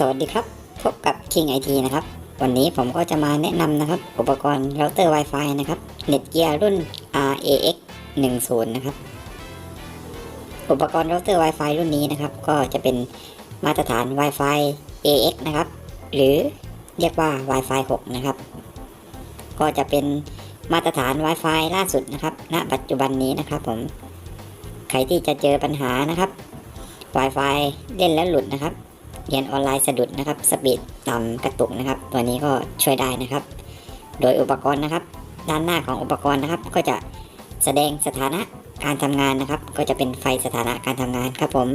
สวัสดีครับ พบกับ King IT นะครับ วันนี้ผมก็จะมาแนะนำนะครับ อุปกรณ์เราเตอร์ Wi-Fi นะครับ Netgear รุ่น RAX 10นะครับ อุปกรณ์เราเตอร์ Wi-Fi รุ่นนี้นะครับ ก็จะเป็นมาตรฐาน Wi-Fi AX นะครับ หรือเรียกว่า Wi-Fi 6 นะครับ ก็จะเป็นมาตรฐาน Wi-Fi ล่าสุดนะครับ ณ ปัจจุบันนี้นะครับผม ใครที่จะเจอปัญหานะครับ Wi-Fi เล่นแล้วหลุดนะครับ เรียนออนไลน์สะดุดนะครับสปีดต่ำกระตุกนะครับ ตัวนี้ก็ช่วยได้นะครับ โดยอุปกรณ์นะครับ ด้านหน้าของอุปกรณ์นะครับ ก็จะแสดงสถานะการทำงานนะครับ ก็จะเป็นไฟสถานะการทำงานครับผม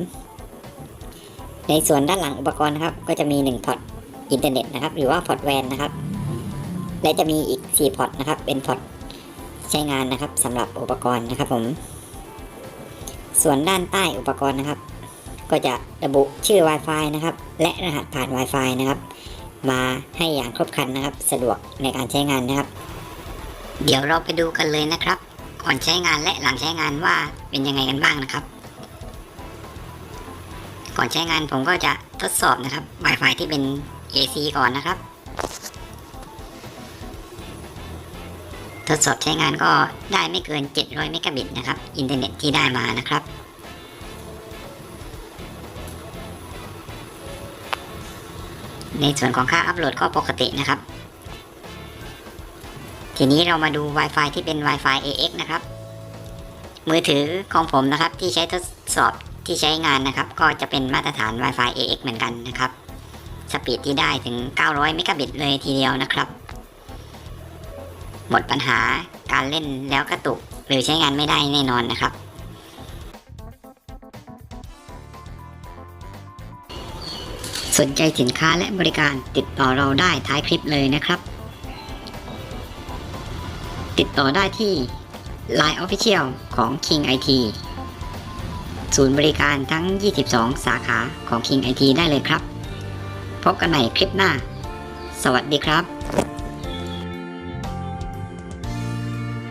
ในส่วนด้านหลังอุปกรณ์นะครับ ก็จะมี1พอร์ตอินเทอร์เน็ตนะครับ หรือว่าพอร์ตแวนนะครับ และจะมีอีก4พอร์ตนะครับ เป็นพอร์ตใช้งานนะครับสำหรับอุปกรณ์นะครับผม ส่วนด้านใต้อุปกรณ์นะครับ ก็จะระบุชื่อ Wi-Fi นะครับ และรหัสผ่าน Wi-Fi นะครับ มาให้อย่างครบครันนะครับ สะดวกในการใช้งานนะครับ เดี๋ยวเราไปดูกันเลยนะครับ ก่อนใช้งานและหลังใช้งานว่าเป็นยังไงกันบ้างนะครับ ก่อนใช้งานผมก็จะทดสอบนะครับ Wi-Fi ที่เป็น AC ก่อนนะครับ ทดสอบใช้งานก็ได้ไม่เกิน 700 เมกะบิตนะครับ อินเทอร์เน็ตที่ได้มานะครับ ในส่วนของค่าอัพโหลดก็ปกตินะครับ ทีนี้เรามาดู Wi-Fi ที่เป็น Wi-Fi AX นะครับ มือถือของผมนะครับที่ใช้ทดสอบที่ใช้งานนะครับ ก็จะเป็นมาตรฐาน Wi-Fi AX เหมือนกันนะครับ สปีดที่ได้ถึง 900 เมกะบิตเลยทีเดียวนะครับ หมดปัญหาการเล่นแล้วกระตุกหรือใช้งานไม่ได้แน่นอนนะครับ สนใจสินค้าและบริการติดต่อเราได้ท้ายคลิปเลยนะครับ ติดต่อได้ที่ Line Official ของ King IT ศูนย์บริการทั้ง 22 สาขาของ King IT ได้เลยครับ พบกันใหม่คลิปหน้า สวัสดีครับ